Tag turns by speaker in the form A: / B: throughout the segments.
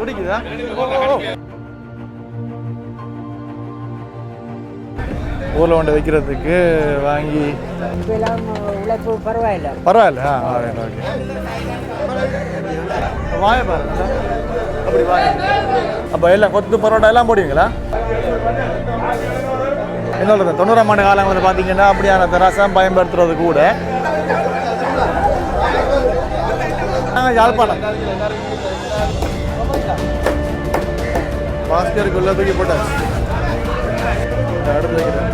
A: பிடிக்குதா. ஊரில் கொண்டு வைக்கிறதுக்கு வாங்கி
B: பரவாயில்ல.
A: பரவாயில்ல. ஆ ஓகே. வாய பாருங்க. அப்படி வாய. அப்போ எல்லாம் கொத்து பரோட்டா எல்லாம் போடுவீங்களா? என்ன சொல்றது தொண்ணூறாம் ஆண்டு காலம் வந்து பார்த்தீங்கன்னா அப்படியான தராசம் பயன்படுத்துறது கூட. நாங்கள் யாழ்ப்பாணம். பாஸ்கருக்குள்ள தூக்கி போட்டாச்சு இந்த அடுத்து வைக்கிறேன்.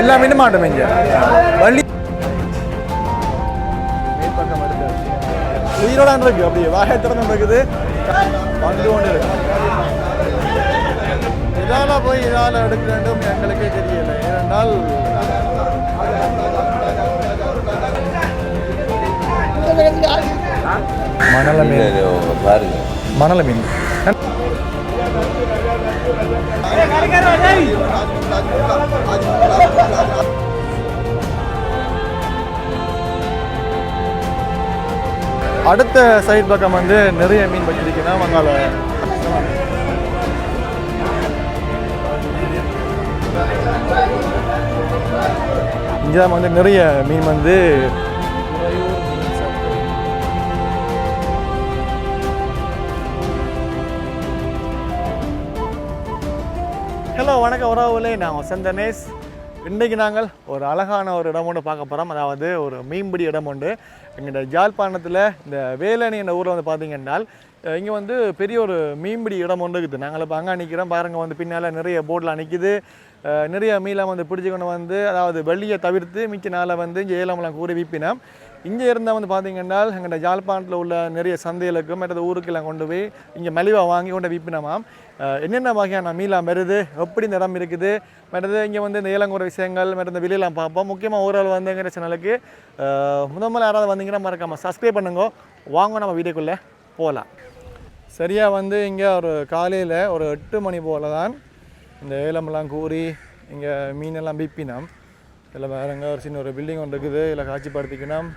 A: எல்லாம் மின்ன மாட்டோம் இங்க. வள்ளி மேற்பக்கம் வருது. உயிரோட இருக்கு அப்படியே. வாயை திறந்து இருக்குது வந்து கொண்டு இருக்கு. இதால போய் இதால எடுக்க வேண்டும் எங்களுக்கே தெரியல. ஏனென்றால் மணல மீன்
C: பாருங்க.
A: மணல மீன் அடுத்த சைட் பக்கம் வந்து நிறைய மீன் வச்சிருக்கீங்கன்னா வங்காள? இங்கே வந்து நிறைய மீன் வந்து வணக்கம் உறவுகளே. நான் வசந்தனேஷ் இன்றைக்கு நாங்கள் ஒரு அழகான ஒரு இடம் ஒன்று பார்க்க போகிறோம் அதாவது ஒரு மீன்பிடி இடம் உண்டு எங்கள் ஜாழ்ப்பாணத்தில் இந்த வேலணி என்ற ஊரில் வந்து பார்த்தீங்கன்னா இங்கே வந்து பெரிய ஒரு மீன்பிடி இடம் ஒன்று இருக்குது. நாங்கள் இப்போ அங்கே நிற்கிறோம் பாருங்க வந்து பின்னால் நிறைய போட்டில் நிற்கிது நிறைய மீன்லாம் வந்து பிடிச்சி கொண்டு வந்து அதாவது வெள்ளியை தவிர்த்து மிச்ச நாளில் வந்து இங்கே ஏலமெல்லாம் கூறி விற்பினோம் இங்கே இருந்தால் வந்து பார்த்திங்கன்னா எங்கள்கிட்ட ஜாழ்ப்பாணத்தில் உள்ள நிறைய சந்தைகளுக்கும் மற்றது ஊருக்கெல்லாம் கொண்டு போய் இங்கே மலிவாக வாங்கி கொண்டு விற்பினமாம் என்னென்ன வகையான மீலாம் வருது? எப்படி இந்த இடம் இருக்குது? மற்றது இங்கே வந்து இந்த ஏலங்குற விஷயங்கள் மற்ற இந்த வெளியெல்லாம் பார்ப்போம். முக்கியமாக ஓரளவு வந்துங்கிற சேனலுக்கு முதல் முதல்ல யாராவது வந்தீங்கன்னா மறக்காமல் சப்ஸ்கிரைப் பண்ணுங்க. வாங்க நம்ம வீடியோக்குள்ளே போகலாம் சரியாக வந்து இங்கே ஒரு காலையில் ஒரு எட்டு மணி போல் தான் இந்த ஏலமெல்லாம் கூறி இங்கே மீனெல்லாம் விற்பினோம் இதில் வேறுங்க ஒரு சின்ன ஒரு பில்டிங் ஒன்று இருக்குது. இதில் காட்சிப்படுத்திக்கணும்.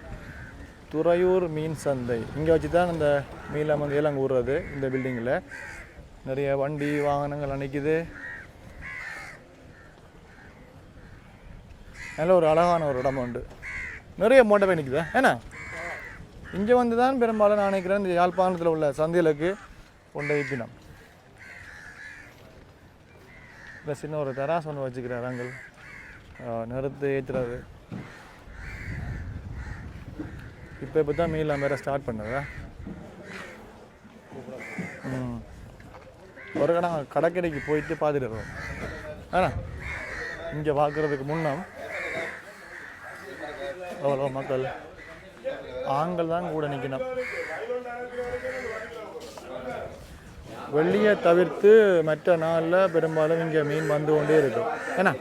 A: துறையூர் மீன் சந்தை. இங்கே வச்சு தான் இந்த மீன்லாம் வந்து ஏலம் கூறுறது இந்த பில்டிங்கில் நிறைய வண்டி வாகனங்கள் நிற்கிது நல்ல ஒரு அழகான ஒரு இடம் உண்டு. நிறைய மோட்டை போய் நிற்குதா ஏன்னா இங்கே வந்து தான் பெரும்பாலும் நான் நினைக்கிறேன் இந்த யாழ்ப்பாணத்தில் உள்ள சந்தைகளுக்கு கொண்டு வைப்பினம் இல்லை சின்ன ஒரு தராசு ஒன்று வச்சுக்கிறார் அங்கள். நிறுத்து ஏற்றுறது இப்போ இப்போ தான் மீலாம் வேறு ஸ்டார்ட் பண்ணதா? ஒரு கடை கடற்கரைக்கு போயிட்டு பார்த்துட்டு இருக்கோம் ஆனா இங்கே பார்க்குறதுக்கு முன்னம் அவ்வளோ மக்கள் ஆண்கள் தான் கூட நிற்கணும் வெள்ளியை தவிர்த்து மற்ற நாளில் பெரும்பாலும் இங்கே மீன் வந்து கொண்டே இருக்கும். ஏன்னா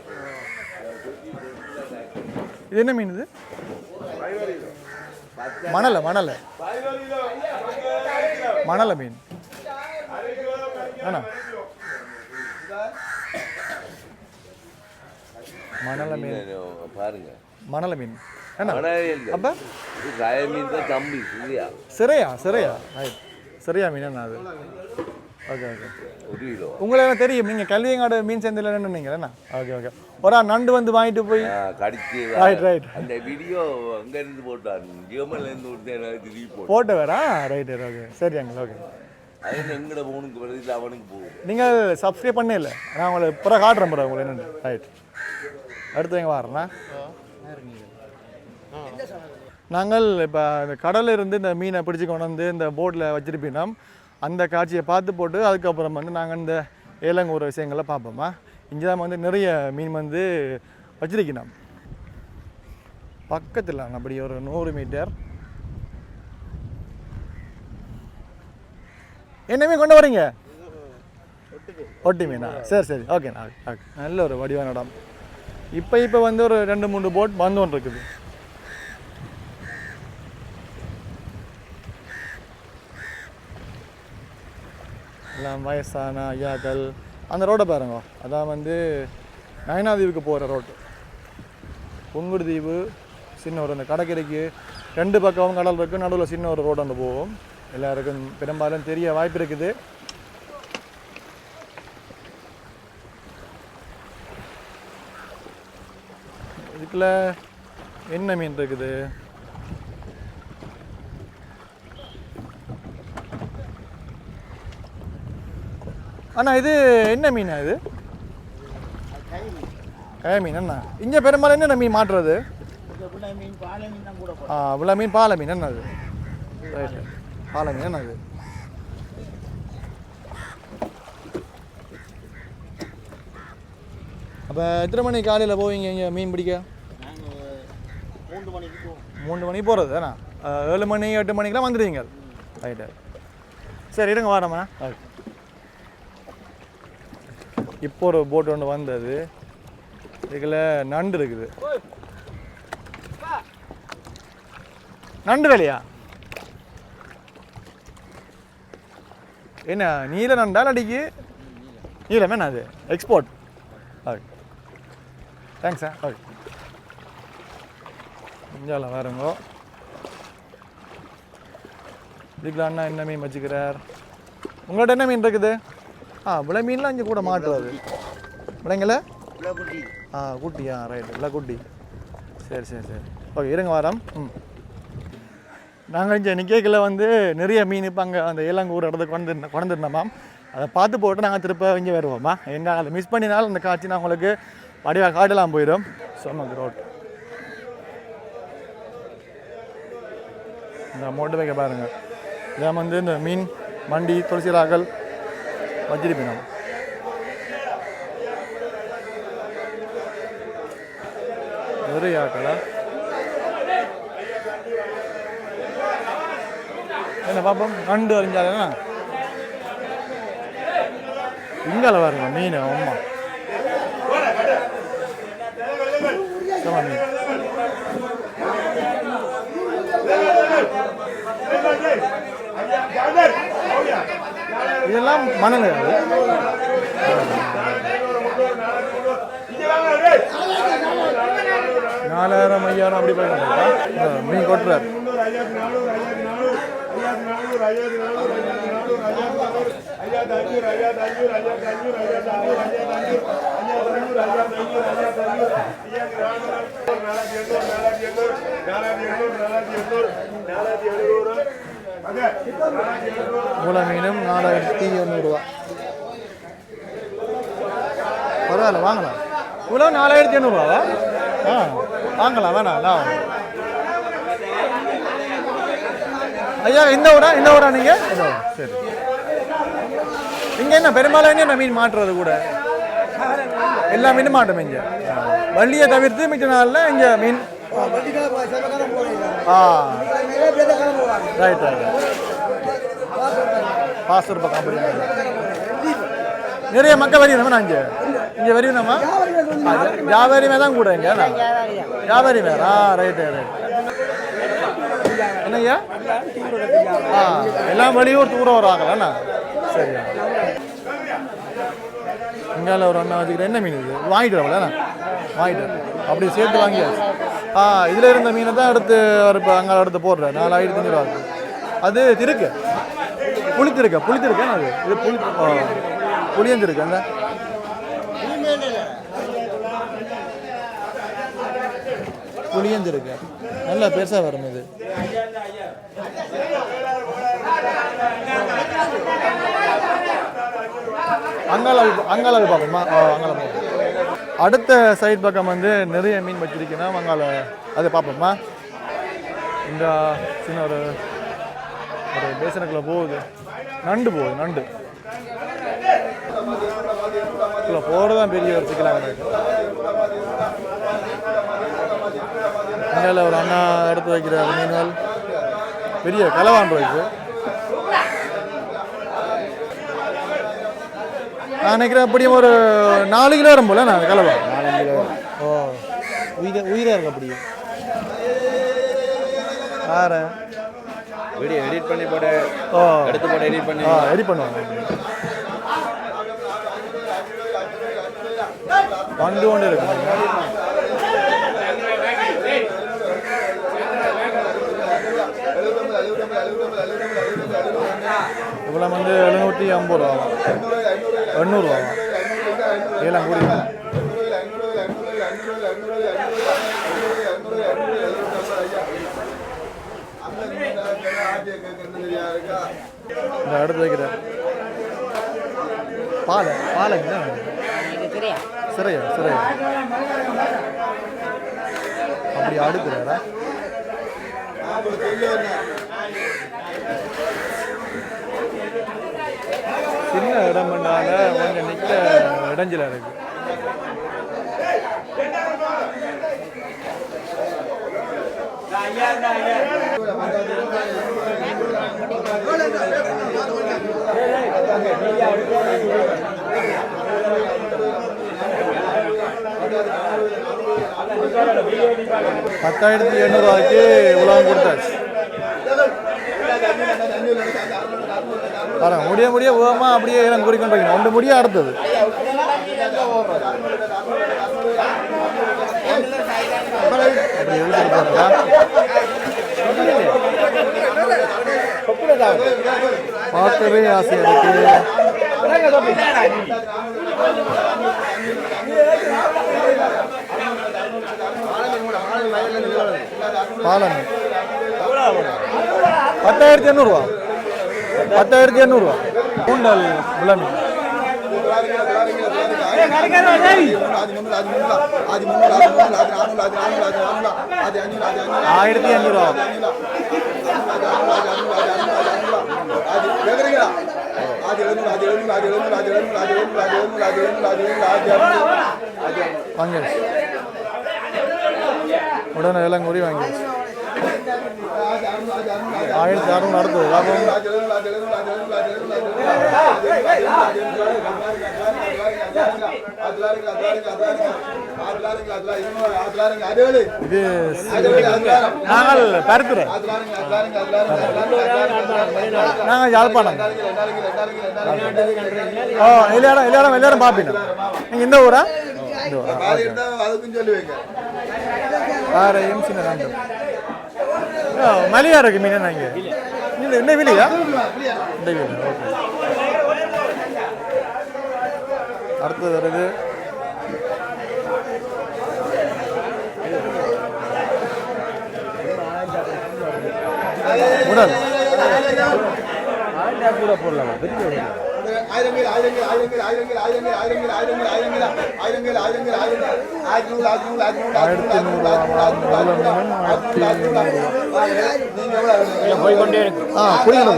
A: இது என்ன மீன் இது? மணலை மணலை. மணலை மீன். மணலை மீன்
C: பாருங்க.
A: மணலை மீன். அப்போ.
C: மீன் தான் தம்பி சரியா
A: சிறையா சிறையா? ரைட் சிறையா மீன் என்ன அது. Okay okay. உங்களுக்கு தெரியும் நீங்கள் கல்வியங்காடு மீன் சந்தையில் நின்றுங்க என்ன ஓகே ஓகே. ஒரு நண்டு வந்து வாங்கிட்டு போய்.
C: கடிச்சு
A: ரைட் ரைட்
C: அந்த வீடியோ அங்க இருந்து போட்டான். ஜியோமல்ல இருந்து கொடுத்து எனக்கு திருப்பி போட்டு
A: வேறா ரைட் ஓகே சரி அங்கே ஓகே
C: அது எங்கட போனுக்கு வருது அவனுக்கு போகும்
A: நீங்கள் சப்ஸ்கிரைப் பண்ணே இல்லை நான் உங்களை இப்போ காட்டுறேன் ப்ரோ உங்களை என்னென்னு ரைட் அடுத்து எங்கே வரேன்னா நாங்கள் இப்போ இந்த கடலில் இருந்து இந்த மீனை பிடிச்சி கொண்டு வந்து இந்த போட்டில் வச்சிருப்பீனோம் அந்த காட்சியை பார்த்து போட்டு அதுக்கப்புறம் வந்து நாங்கள் இந்த ஏலங்கூர விஷயங்களை பார்ப்போமா இங்கே தான் வந்து நிறைய மீன் வந்து வச்சிருக்கணும் பக்கத்தில் அப்படி ஒரு நூறு மீட்டர் என்ன மீன் கொண்டு வரீங்க? ஒட்டி மீனா சரி சரி. ஓகேண்ணா ஓகே. நல்ல ஒரு வடிவான இடம். இப்போ இப்போ வந்து ஒரு ரெண்டு மூணு போட் வந்து ஒன்று இருக்குது. எல்லாம் வயசான ஐயாக்கள். அந்த ரோடை பாருங்க. அதான் வந்து நயனாதீவுக்கு போகிற ரோட்டு புங்குடு தீவு சின்ன ஒரு அந்த கடற்கரைக்கு ரெண்டு பக்கமும் கடல் இருக்குது நடுவில் சின்ன ஒரு ரோடு வந்து போகும். எல்லாருக்கும் பெரும்பாலும் தெரிய வாய்ப்பு இருக்குது இதுக்குள்ள என்ன மீன் இருக்குது? அண்ணா இது என்ன மீனா இது? கய மீன். என்ன இங்கே பெரும்பாலும் என்னென்ன மீன் மாட்டுறது? ஆ இவ்வளோ மீன் பாலை மீன். என்ன அது ரைட்டு பாலை மீன் என்ன அது அப்போ எத்தனை மணி காலையில் போவீங்க இங்கே மீன் பிடிக்க? மூணு மணிக்கு போகிறது தானே? ஏழு மணி எட்டு மணிக்கெலாம் வந்துடுவீங்க. ரைட்டு சரி இருங்க வரேம்மா இப்போ ஒரு போட் ஒன்று வந்தது. இதுல நண்டு இருக்குது. நண்டு வேலையா? என்ன நீல நண்டா அடிக்கு? நீலம் என்ன அது? Export okay thanks sir okay இஞ்சால வேறுங்கோ இதுக்குள்ள அண்ணா என்ன மீன் வச்சுக்கிறார்? உங்கள்ட்ட என்ன மீன் இருக்குது? ஆ விளை மீன்லாம் இங்கே கூட மாட்டுறது விளைங்கள ஆ குட்டியா ரைட் இல்லை குட்டி சரி சரி சரி. ஓகே இருங்க வாரம். ம். நாங்கள் இங்கே நிற்கல வந்து நிறைய மீன் இப்போ அங்கே அந்த ஏலங்கூர் இடத்துக்கு வந்து கொண்டிருந்தோமாம் அதை பார்த்து போட்டு நாங்கள் திருப்ப இங்கே வருவோம்மா எங்கே அதை மிஸ் பண்ணினாலும் அந்த காட்சி நான் உங்களுக்கு வடிவாக காட்டலாம் போயிடும். சொன்னது ரோட் இந்த மோட்டர் வைக்க பாருங்கள் இதான் வந்து இந்த மீன் மண்டி துளசி ராகல் வச்சிருப்பேன் நம்ம நிறைய என்ன பார்ப்போம் நண்டு அறிஞ்சாலேண்ணா இங்கால பாருங்க மீன் அம்மா. மீன் இதெல்லாம் மணல் நாலாயிரம் ஐயாயிரம் அப்படி போய் மீன் கொட்டுறாரு. மூளை மீனும் நாலாயிரத்தி எண்ணூறுரூவா பரவாயில்ல வாங்கலாம் இவ்வளோ நாலாயிரத்தி எண்ணூறுவாவா ஆ வாங்கலாம் வேணாம் நான் ஐயா இந்த ஊரா? இந்த ஊரா நீங்கள் இதோ சரி. இங்கே என்ன பெரும்பாலும் என்ன மீன் மாட்டுறது கூட? எல்லா மீனும் மாட்டோம் இங்கே. வள்ளியை தவிர்த்து மிச்ச நாளில் இங்கே மீன். ஆ. ரைட் ரைட் பாஸ்டர் பக்கம் அப்படி நிறைய மக்கள் வரையணுமா நான் இங்கே இங்கே வரையணுமா வியாபாரிமே தான் கூட இங்கே வியாபாரி வேற ஆ ரைட்டு ரைட் ஐயா? ஆ எல்லாம் வெளியூர் தூரம் வராங்களாண்ணா சரியா. இங்கால ஒரு அண்ணா வச்சுக்கிறேன் என்ன மீன் இது? வாங்கிட்டு வரல வாங்கிட்டு அப்படி சேர்த்து வாங்கியாச்சு. ஆ இதில் இருந்த மீனை தான் எடுத்து இப்போ அங்கே எடுத்து போடுறேன் நாலாயிரத்தி அஞ்சூறுவா அது திருக்கு. புளித்திருக்க? புளித்திருக்க அது இது புளி ஆ, புளியஞ்சிருக்கு அந்த புளியஞ்சிருக்கு? நல்லா பெருசாக வரும் இது. அங்கால அங்கால பார்ப்போமா ஆ அங்கால பார்ப்போம் அடுத்த சைட் பக்கம் வந்து நிறைய மீன் வச்சிருக்கேன்னா அங்கால அதை பார்ப்போமா இந்த சின்ன ஒரு ஒரு பேசனுக்குள்ள போகுது. நண்டு போகுது நண்டு. இதுல போகிறது பெரிய ஒரு சிக்கலாக இருக்கு. இந்தியாவில் ஒரு அண்ணா எடுத்து வைக்கிற மீன்கள் பெரிய கலவான் இருக்கு நான் நினைக்கிறேன் அப்படியும் ஒரு நாலு கிலோ வரும் போல நான் கலவா நாலஞ்சு கிலோ ஓ உயிர உயிராக இருக்கு அப்படியே வேற
C: வீடியோ எடிட் பண்ணி போட.
A: ஓ.
C: எடுத்து போட எடிட் பண்ணி.
A: ஆ ரெடி பண்ணுவாங்க வந்து கொண்டு இருக்கு.
D: இதெல்லாம் வந்து எழுநூற்றி ஐம்பது ரூபா எண்ணூறுவா ஏழாம் கூடி இந்த அடுத்து வைக்கிறேன். பாலை பாலைங்க சிறையா? சிறையா? அப்படி அடுக்குறாரா சின்ன இடம் பண்ணால கொஞ்சம் நிற்க இடைஞ்சல இருக்கு. பத்தாயிரத்தி எண்ணூறுவாய்க்கு உலகம் கொடுத்தாச்சு. பாருங்க முடிய முடிய வேகமாக அப்படியே எல்லாம் கூறிக்கொண்டு வைக்கணும் ஒன்று முடிய அடுத்தது? அப்படி எழுதிட்டு பார்க்கவே ஆசையா இருக்கு. பாலன். பத்தாயிரத்தி எண்ணூறுவா பத்தாயிரத்தி எண்ணூறுவா கூண்டல் விளம்பி ஆயிரத்தி எண்ணூறுவா வாங்கியாச்சு. உடனே எல்லாம் குறி வாங்கியாச்சு. ஆயிரத்தி அறுநூறு அடுத்தது லாபம் இது நாங்கள் பருத்துறை நாங்கள் யாழ்ப்பாணம். ஓ எல்லாரும் எல்லாரும் எல்லாரும் பார்ப்பீங்க. நீங்கள் இந்த ஊரா? இந்த ஊரா
A: அதுக்கும்
D: ஆரையும் சின்ன மலியாக இருக்குது மீன் நாங்க என்ன இன்னும் விலையா இந்த விலை ஓகே. அடுத்தது வருது உடல். ஆண்டா கூட போடலாமா?
A: பெரிய ஆயிரங்கள் ஆயிரங்கள் ஆயிரங்கள் ஆயிரங்கள் ஆயிரங்கள் ஆயிரங்கள் ஆயிரங்கள் ஆயிரங்கள் ஆயிரங்கள் ஆயிரங்கள் ஆயிரங்கள் ஆயிரத்தி நூறு ஆயிரத்தி நூறு ஆயிரத்தி நூறு
D: ஆயிரத்தி நூறு
A: நீங்க எவ்வளவு
B: போய்கொண்டே இருக்கு
D: ஆ புரியுது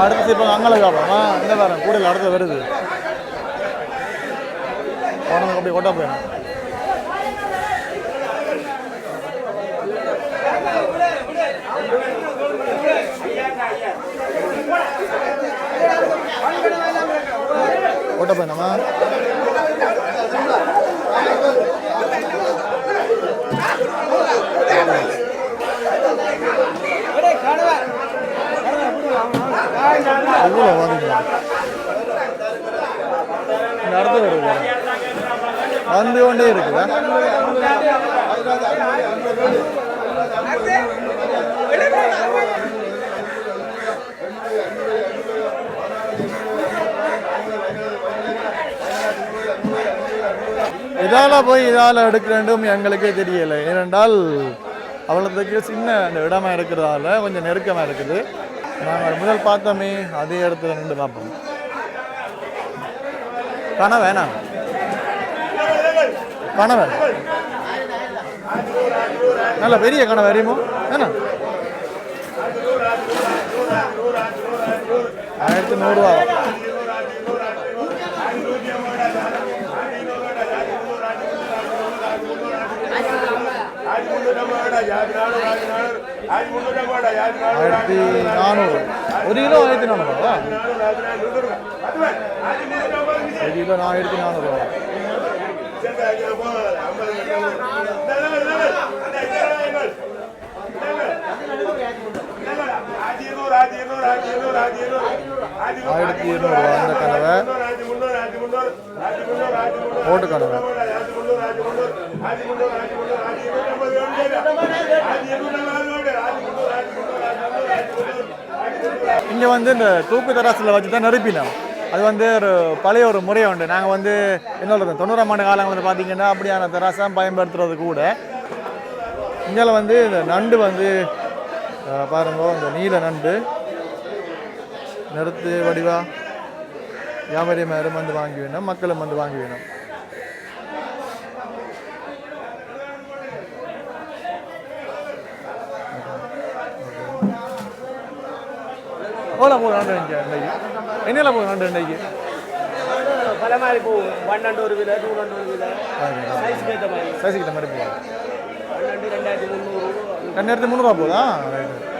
D: அடுத்து இப்போ அங்கே காப்போம் ஆ இந்த வரேன் கூடையில் அடுத்து வருது போனதுக்கு அப்படியே கொட்டா போயிடும் ஓட்ட போயிடமா அவ்வளோ வருங்களா நடந்து வருங்களா வந்து கொண்டே இருக்குதா? இதால் போய் இதால் எடுக்க வேண்டும் எங்களுக்கே தெரியலை. ஏனென்றால் அவ்வளோத்துக்கு சின்ன அந்த இடமா இருக்கிறதால கொஞ்சம் நெருக்கமாக இருக்குது. நாங்கள் முதல் பார்த்தோமே அதே இடத்துல நின்று பார்ப்போம். காண வேணாம். காண வேணாம். நல்ல பெரிய கணவை அறியுமோ என்ன ஆயிரத்தி நூறுரூவா ஆயிரத்தி நானூறு. ஒரு கிலோ ஆயிரத்தி நானூறுவா ஒரு கிலோ ஆயிரத்தி நானூறுவா ஆயிரத்தி இருநூறுவா அந்த கனவை
A: ஓட்டுக்காரங்க இங்கே வந்து இந்த தூக்கு தராசில் வச்சு தான் நெருப்பினோம். அது வந்து ஒரு பழைய ஒரு முறை உண்டு. நாங்கள் வந்து என்ன சொல்கிறது தொண்ணூறாம் ஆண்டு காலங்களில் வந்து பார்த்தீங்கன்னா அப்படியான தராசம் பயன்படுத்துறது கூட. இங்கே வந்து இந்த நண்டு வந்து பாருங்க இந்த நீல நண்டு. நிறுத்து வடிவா. வியாபாரி மேலும் வந்து வாங்கி வேணும் மக்களும் வந்து வாங்கி வேணும். எவ்வளோ போகுது நண்டு இங்கே இன்னைக்கு என்னெல்லாம் போகுது நண்டு இன்னைக்கு
E: பல மாதிரி போகும் பன்னெண்டு ஒரு விலை. டூ ரெண்டு ஒரு விலை சைஸ்க்கு ஏற்ற மாதிரி ரெண்டாயிரத்தி முந்நூறு.
A: ரெண்டாயிரத்தி ரைட்டு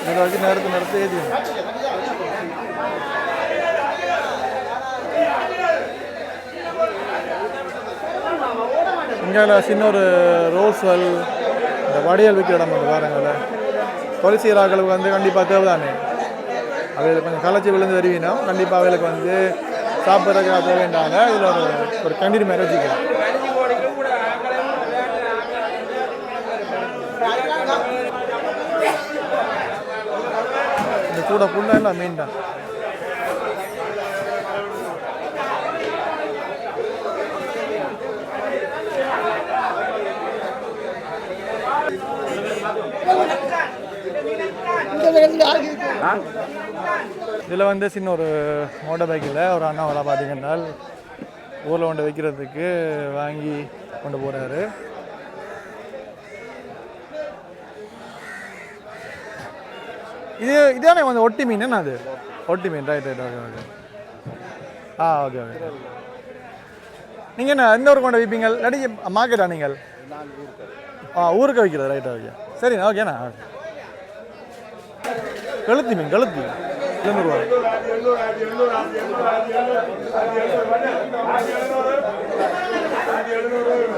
A: இதில் வச்சு நேரத்து நேரத்து ஏற்றி இங்கே சின்ன ஒரு ரோஸ்வல் இந்த வடியல் விற்கிற இடம் வந்து பாருங்கள தொலைசீராக்களுக்கு வந்து கண்டிப்பாக தேவைதானே அவைகளுக்கு கொஞ்சம் கலைச்சி விழுந்து வருவீனா கண்டிப்பாக அவைகளுக்கு வந்து சாப்பிட்றதுக்கு தேவைண்டாங்க இதில் ஒரு ஒரு கண்டிப்பாக மாதிரி வச்சுக்கலாம் இந்த புல்ல எல்லாம் மீன் தான். இதில் வந்து சின்ன ஒரு மோட்டர் பைக்கில் ஒரு அண்ணாவெல்லாம் பார்த்தீங்கன்னா ஊரில் கொண்டு வைக்கிறதுக்கு வாங்கி கொண்டு போகிறாரு இது இதானே வந்து ஒட்டி மீன் என்ன அது? ஒட்டி மீன் ரைட் ரைட் ஓகே ஓகே ஆ ஓகே ஓகே நீங்கள் என்ன எந்த ஊருக்கு கொண்டு வைப்பீங்க? இல்லாட்டி மார்க்கெட்டா நீங்கள்? ஆ ஊருக்கு வைக்கிறது ரைட் ஓகே சரிண்ணா ஓகேண்ணா ஓகே கழுத்தி மீன் கழுத்தி. எழுநூறுவா.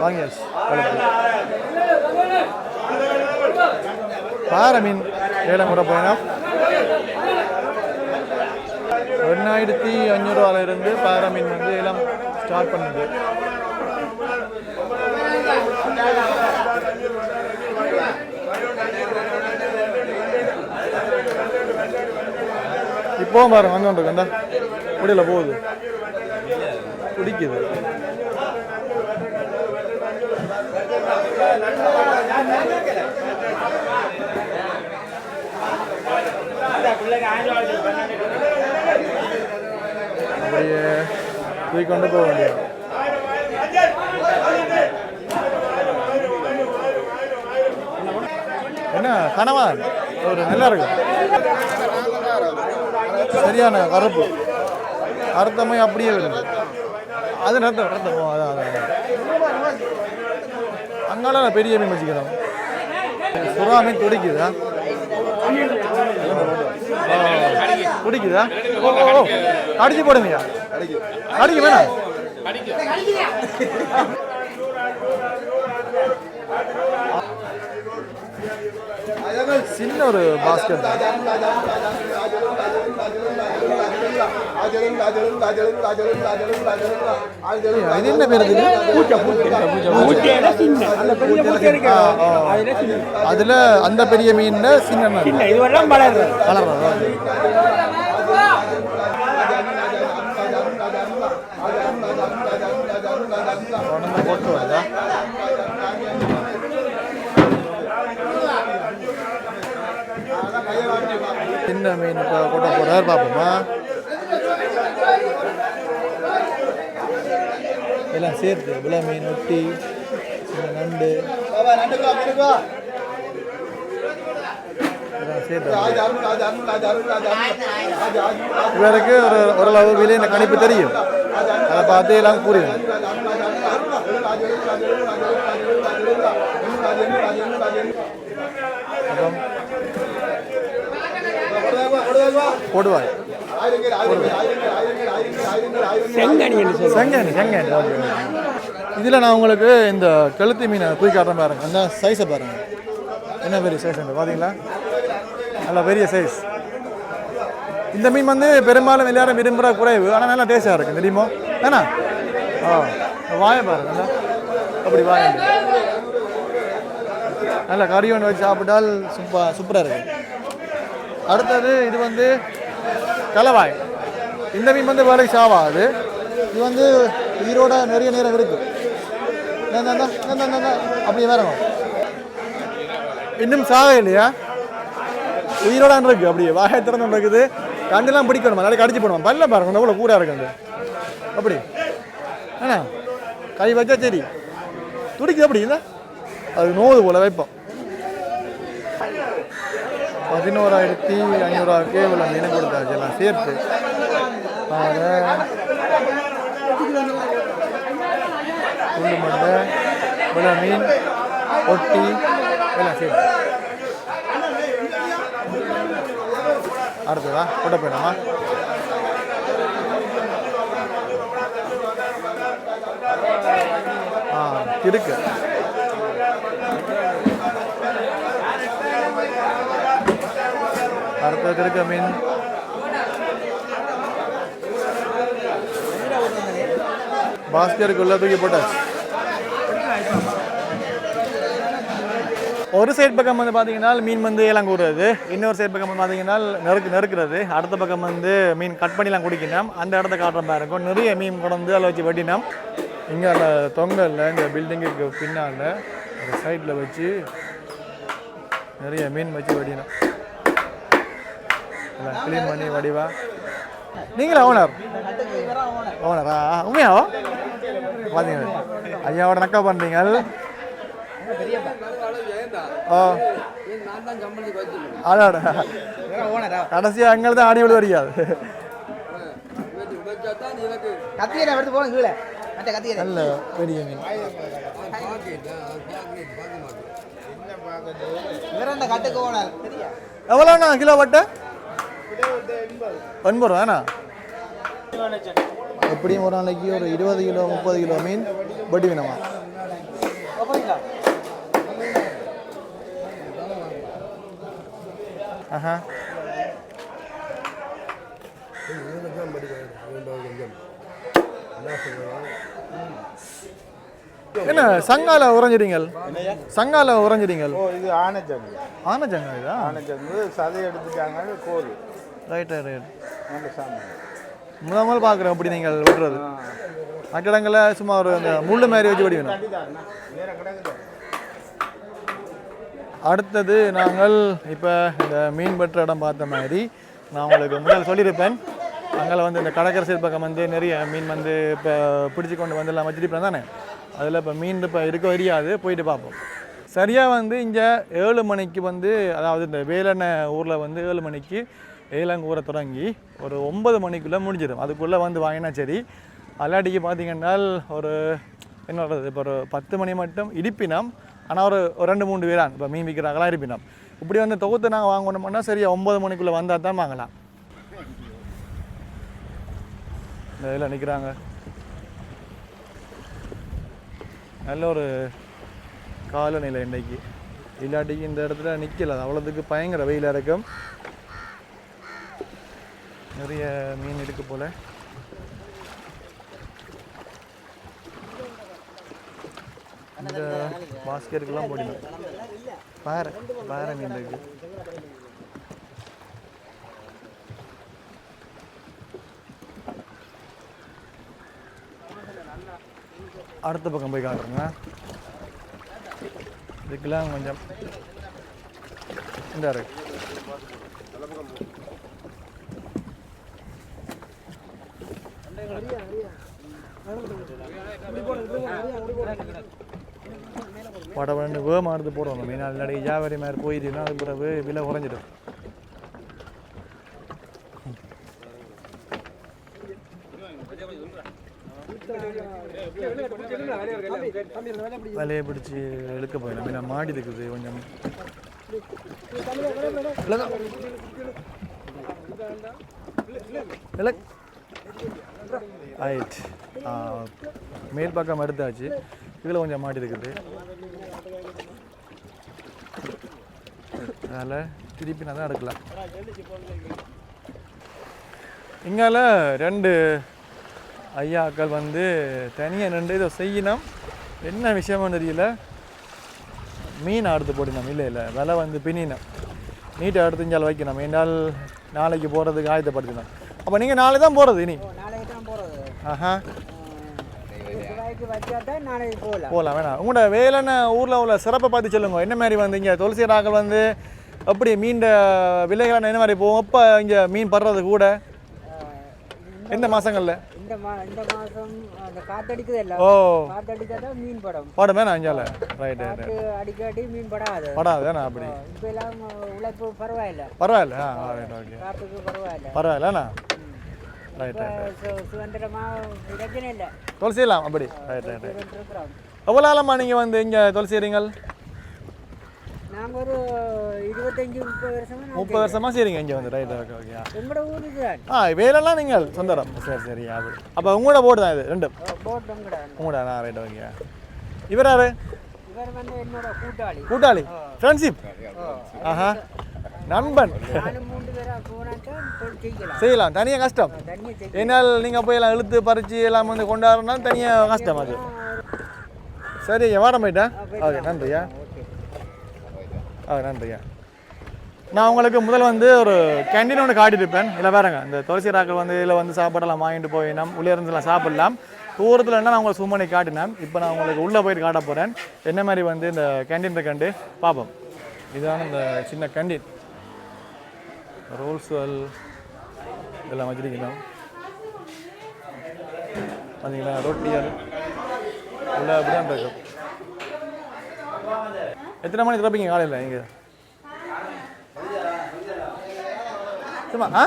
A: வாங்கியாச்சு கழுத்தி. பாறை மீன் ஏழை கூட போயினா ரெண்டாயிரத்தி அஞ்சூறுவால இருந்து பாறை மீன் வந்து ஏலம் ஸ்டார்ட் பண்ணுது. இப்போவும் பாருங்க வந்து கண்டா முடியல போகுது. பிடிக்குது. அப்படியே தூக்கி கொண்டு போக வேண்டியது. என்ன கனவா ஒரு நல்லா இருக்கு. சரியான கருப்பு. அர்த்தமே அப்படியே வருது அது ரத்தம் ரத்தம் ஓ, அதான் அதான். அங்கால பெரிய மீன் வச்சுக்கிறோம். சுறா மீன் துடிக்குதா ஆ, துடிக்குதா ஓ ஓ, ஓ. அடிச்சு போடுங்கய்யா அடிக்க வேணாம். சின்ன ஒரு பாஸ்கெட் இது என்ன பேர் இது பூச்சா பூச்சா அதுல அந்த பெரிய மீன். சின்ன
E: இதுவெல்லாம் வளர்றது.
A: வளர்றது உடனே போட்டு வருதா சின்ன மீன் கொட்ட போகிறார் பார்ப்போமா சேர்த்து விலை மீன் ஒட்டி சின்ன நண்டு. இவருக்கு ஒரு ஓரளவு விலை இந்த கணிப்பு தெரியும். அதை பார்த்து எல்லாம் புரியும் போடுவாய்
E: செங்கனி
A: செங்கனி செங்கனி இதில் நான் உங்களுக்கு இந்த கழுத்து மீனை தூக்கி காட்டுறேன் பாருங்க. அந்த சைஸை பாருங்க. என்ன பெரிய சைஸ் பார்த்தீங்களா? நல்ல பெரிய சைஸ் இந்த மீன் வந்து பெரும்பாலும் எல்லாரும் விரும்புகிற குறைவு. ஆனால் நல்லா டேஸ்டாக இருக்கும் தெரியுமோ? ஏன்னா ஆ வாய பாருங்க. அப்படி வாய நல்லா கறி ஒன்று வச்சு சாப்பிட்டால் சூப்பா சூப்பராக இருக்கு. அடுத்தது இது வந்து கலவாய். இந்த மீன் வந்து வேலைக்கு சாவாது. இது வந்து உயிரோட நிறைய நேரம் இருக்கு. அப்படி வரணும் இன்னும் சாக இல்லையா? உயிரோட இருக்கு. அப்படியே வாயை திறந்து இருக்குது. கண்டெல்லாம் பிடிக்கணும்? அதனால கடிச்சு போடுவோம் பல்ல பாருங்க எவ்வளோ கூட இருக்கு அந்த. அப்படி. ஆ கை வச்சா சரி. துடிக்குது அப்படி இல்லை அது நோது போல வைப்போம். பதினோராயிரத்தி ஐநூறுரூவா இவ்வளோ மீன் கொடுத்தாச்சு எல்லாம் சேர்த்து. பாரு புல்லு மண்டை இவ்வளோ மீன் ஒட்டி எல்லாம் சேர்த்து. அடுத்ததா? கொட்ட போயிடலாமா ஆ இருக்கு. அடுத்தது இருக்க மீன் பாஸ்கருக்குள்ள தூக்கி போட்டாச்சு ஒரு சைடு பக்கம் வந்து பார்த்தீங்கன்னா மீன் வந்து எல்லாம் கூறுறது இன்னொரு சைடு பக்கம் வந்து பார்த்தீங்கன்னா நெருக்கு நெருக்கிறது அடுத்த பக்கம் வந்து மீன் கட் பண்ணிலாம் குடிக்கணும் அந்த இடத்த காட்டுற மாதிரி இருக்கும் நிறைய மீன் கொண்டு அதில் வச்சு வெட்டினோம். இங்கே அந்த தொங்கல்ல இந்த பில்டிங்குக்கு பின்னால் அந்த சைடில் வச்சு நிறைய மீன் வச்சு வெட்டினோம். எல்லாம் க்ளீன் பண்ணி வடிவா. நீங்களா ஓனர் ஓனரா உண்மையாவோ பார்த்தீங்களா ஐயாவோட நக்கா பண்ணுறீங்க ஓ. ஆடாடா கடைசியா அங்கே தான் ஆடி விட வரியாது
B: கத்தியரை எடுத்து போங்க கீழே. மற்ற கத்தியரை
A: நல்ல பெரிய மீன்
B: இவர் அந்த கட்டுக்கு ஓனர்
A: எவ்வளோண்ணா கிலோ வட்டை ஒன்பது ரூபாண்ணா எப்படியும் ஒரு நாளைக்கு ஒரு இருபது கிலோ முப்பது கிலோ மீன் வட்டி வேணுமா? ஆஹா. என்ன சங்கால உறைஞ்சிட்டீங்க சங்கால உறைஞ்சிட்டீங்க
D: ஓ இது ஆனைச்சங்கு
A: ஆனஜங்க இதா
D: ஆனைச்சங்கு சதை எடுத்துட்டாங்க கோல்
A: ரைட் ரைட் முதல் முதல் பார்க்குறேன் எப்படி நீங்கள் விட்டுறது மற்ற சும்மா ஒரு அந்த முள்ளு மாதிரி வச்சு வெடி வேணும்
D: நேரம் கிடக்குது
A: அடுத்தது நாங்கள் இப்போ இந்த மீன் வெட்டுற இடம் பார்த்த மாதிரி நான் உங்களுக்கு முதல்ல சொல்லியிருப்பேன். அங்கே வந்து இந்த கடற்கரை சைடு பக்கம் வந்து நிறைய மீன் வந்து இப்போ பிடிச்சி கொண்டு வந்து எல்லாம் வச்சுருப்பேன் தானே? அதில் இப்போ மீன் இப்போ இருக்க வரியாது போயிட்டு பார்ப்போம். சரியாக வந்து இங்கே ஏழு மணிக்கு வந்து அதாவது இந்த வேலண்ண ஊரில் வந்து ஏழு மணிக்கு ஏலங்கூரை தொடங்கி ஒரு ஒன்பது மணிக்குள்ளே முடிஞ்சிடும். அதுக்குள்ளே வந்து வாங்கினா சரி. அல்லாட்டிக்கு பார்த்தீங்கன்னா ஒரு என்ன சொல்கிறது இப்போ ஒரு பத்து மணி மட்டும் இடிப்பினம். ஆனால் ஒரு ரெண்டு மூணு பேரான். இப்போ மீன் விற்கிறாங்களா இருப்பினோம். இப்படி வந்து தொகுத்து நாங்கள் வாங்கணும்னா சரியா ஒம்பது மணிக்குள்ளே வந்தால் தான் வாங்கலாம். இந்த இதில் நிற்கிறாங்க. நல்ல ஒரு காலநிலை இன்னைக்கு. இல்லாட்டிக்கு இந்த இடத்துல நிற்கல அவ்வளோத்துக்கு பயங்கர வெயிலாக இருக்கும் நிறைய மீன் இருக்கு போல. இந்த பாஸ்கெட்டுக்கெல்லாம் போடணும். பாறை பாறை மீன் இருக்கு. அடுத்த பக்கம் போய் காட்டுறேங்க. இதுக்கெல்லாம் கொஞ்சம் இந்த இருக்கு. படபடன்னு வேகமாக எடுத்து போடணும் மீனால் இல்லாடி வியாபாரி மாதிரி போயிடுச்சுன்னா அது பிறகு விலை குறைஞ்சிடும். வலையை பிடிச்சி இழுக்க போயிடும் மீனா மாடி இருக்குது கொஞ்சம். இழுக்க. இழுக்க. ஆயிடுச்சு. மேல் பக்கம் எடுத்தாச்சு இதில் கொஞ்சம் மாட்டி இருக்குது. அதனால் திருப்பி நான் தான் எடுக்கலாம் இங்கால ரெண்டு ஐயாக்கள் வந்து தனியாக ரெண்டு இதை செய்யணும். என்ன விஷயமும் தெரியல. மீன் அடுத்து போடணும் இல்லை இல்லை. விலை வந்து பின்னினோம். நீட்டை அடுத்து இஞ்சால் வைக்கணும். என்றால் நாளைக்கு போகிறதுக்கு ஆயத்தப்படுத்தினோம். அப்போ நீங்கள் நாளை தான் போகிறது இனி.
B: போகலாம்
A: வேணாம். உங்களோட வேலைன்னு ஊரில் உள்ள சிறப்பை பார்த்து சொல்லுங்க. என்ன மாதிரி வந்து இங்கே துளசி ராக்கள் வந்து எப்படி மீன் விலைகள் என்ன மாதிரி போகும்? எப்போ இங்கே மீன் படுறது கூட? எந்த மாதங்களில்
B: இந்த மா இந்த மாதம் அந்த காத்தடிக்குது இல்லை
A: ஓ.
B: காத்தடிச்சா தான் மீன் படம்.
A: படம் வேணாம் இஞ்சால. ரைட் ரைட்
B: அடிக்கடி மீன் படாது.
A: படாது வேணாம் அப்படி.
B: இப்போ எல்லாம் உழைப்பு பரவாயில்ல.
A: பரவாயில்ல. ஆ ரைட் ஓகே
B: காற்றுக்கு பரவாயில்ல.
A: பரவாயில்லண்ணா துளசியலாம் அப்படி. ரைட் ரைட் ரைட் எவ்வளோ ஆழமா நீங்கள் வந்து இங்கே துளசி செய்கிறீங்கள்
B: நாங்கள் ஒரு இருபத்தஞ்சி முப்பது வருஷமா
A: முப்பது செய்கிறீங்க இங்கே வந்து. ரைட் ஓகே ஓகே ஆ வேலைலாம் நீங்கள் சொந்தரம். சரி சரி அப்படி. அப்போ உங்களோட போட்டு தான் இது ரெண்டும்?
B: போட் எங்கட
A: உங்களோட. நான் ரைட் ஓகே இவர் யாரு?
B: இவர் வந்து என்னோட கூட்டாளி.
A: கூட்டாளி. ஃப்ரெண்ட்ஷிப் ஆஹா. நண்பன்.
B: செய்யலாம்.
A: தனியாக கஷ்டம். என்னால் நீங்கள் போய் எல்லாம் இழுத்து பறித்து எல்லாம் வந்து கொண்டாடுறோம்னா தனியாக கஷ்டம் அது. சரி ஐயா வாடம் போயிட்டேன் ஓகே நன்றியா ஆ நன்றியா நான் உங்களுக்கு முதல் வந்து ஒரு கேண்டீன் ஒன்று காட்டியிருப்பேன். இல்லை பாருங்க இந்த துளசி ராக்கள் வந்து இதில் வந்து சாப்பாடெல்லாம் வாங்கிட்டு போய் நம் உள்ளே இருந்துலாம் சாப்பிடலாம். தூரத்தில் என்ன நான் உங்களுக்கு சும்மனை காட்டினேன். இப்போ நான் உங்களுக்கு உள்ளே போயிட்டு காட்ட போகிறேன் என்ன மாதிரி வந்து இந்த கேண்டீன் கண்டு? பார்ப்போம். இதுதான் இந்த சின்ன கேண்டீன் ரோல்ஸ் வெல் இதெல்லாம் வச்சுருக்கணும். பார்த்தீங்களா ரொட்டியல் எல்லாம் அப்படி தான் இருக்கும். எத்தனை மணிக்கு திறப்பீங்க காலையில் இங்கே? சும்மா ஆ?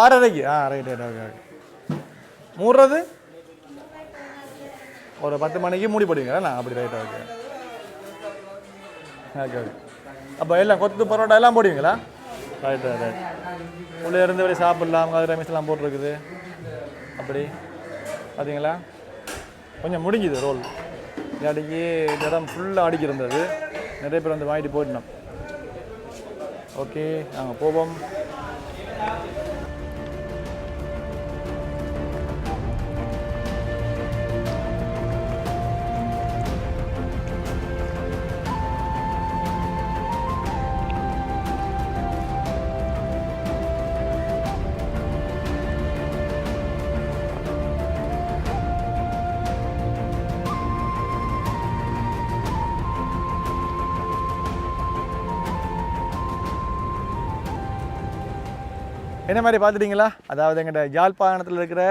A: ஆறரைக்கு ஆ ரைட் ரைட் ஓகே ஓகே மூடுறது? ஒரு பத்து மணிக்கு மூடி போடுவீங்களா? நான் அப்படி ரைட் ஓகே ஓகே ஓகே அப்போ எல்லாம் கொத்து பரோட்டா எல்லாம் போடுவீங்களா? ரைட் ரைட் ரைட் உள்ளே இருந்து வெளியே சாப்பிடலாம் அது ரமேஷ்லாம் போட்டிருக்குது. அப்படி. பார்த்தீங்களா? கொஞ்சம் முடிஞ்சுது ரோல். இல்லாட்டிக்கு இடம் ஃபுல்லாக அடிக்கிருந்தது. நிறைய பேர் வந்து வாங்கிட்டு போயிட்டோம் ஓகே நாங்கள் போவோம். என்ன மாதிரி பார்த்துட்டிங்களா? அதாவது எங்கிட்ட யாழ்ப்பாணத்தில் இருக்கிற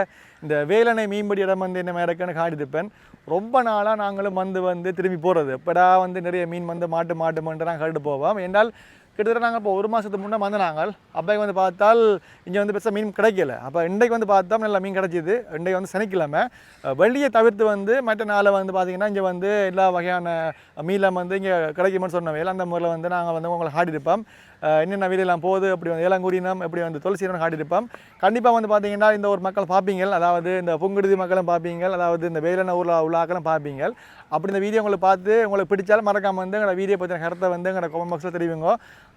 A: இந்த வேலனை மீன்பிடி இடம் வந்து என்ன மாதிரி இருக்குன்னு காட்டியிருப்பேன். ரொம்ப நாளாக நாங்களும் வந்து வந்து திரும்பி போகிறது எப்படா வந்து நிறைய மீன் வந்து மாட்டு மாட்டு மாட்டு நாங்கள் கட்டு போவோம். என்றால் கிட்டத்தட்ட நாங்கள் இப்போ ஒரு மாதத்துக்கு முன்னே வந்து நாங்கள். அப்போ வந்து பார்த்தால் இங்கே வந்து பெருசாக மீன் கிடைக்கல. அப்போ இன்றைக்கு வந்து பார்த்தா நல்லா மீன் கிடைச்சிது. இன்றைக்கு வந்து சனிக்கிழமை. வெளியே வெள்ளியை தவிர்த்து வந்து மற்ற நாளை வந்து பார்த்திங்கன்னா இங்கே வந்து எல்லா வகையான மீன்லாம் வந்து இங்கே கிடைக்குமென்னு சொன்ன வேலை அந்த முறையில் வந்து நாங்கள் வந்து உங்களை ஹாடி அஹ் என்னென்ன வீடெல்லாம் போகுது அப்படி வந்து ஏலங்குறினம் எப்படி வந்து துளசினம் காட்டியிருப்போம். கண்டிப்பாக வந்து பார்த்தீங்கன்னா இந்த ஒரு மக்கள் பார்ப்பீங்க அதாவது இந்த புங்குடுதி மக்களும் பார்ப்பீங்க அதாவது இந்த வேலன ஊரில் உள்ள ஆக்களும் பார்ப்பீங்க அப்படி இந்த வீடியோ உங்களுக்கு பார்த்து உங்களுக்கு பிடிச்சாலும் மறக்காமல் வந்து எங்களோட வீடியோ பற்றின கருத்தை வந்து எங்களோட கமெண்ட் பாக்ஸில் தெரிவிங்க.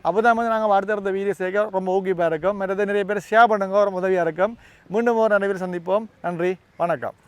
A: அப்போ தான் வந்து நாங்கள் அடுத்தடுத்த வீடியோ சேர்க்க ரொம்ப ஊக்கிப்பாக இருக்கும் மற்றது நிறைய பேர் ஷேர் பண்ணுங்க ரொம்ப உதவியாக இருக்கும். மீண்டும் ஒரு நிறைய பேர் சந்திப்போம். நன்றி வணக்கம்.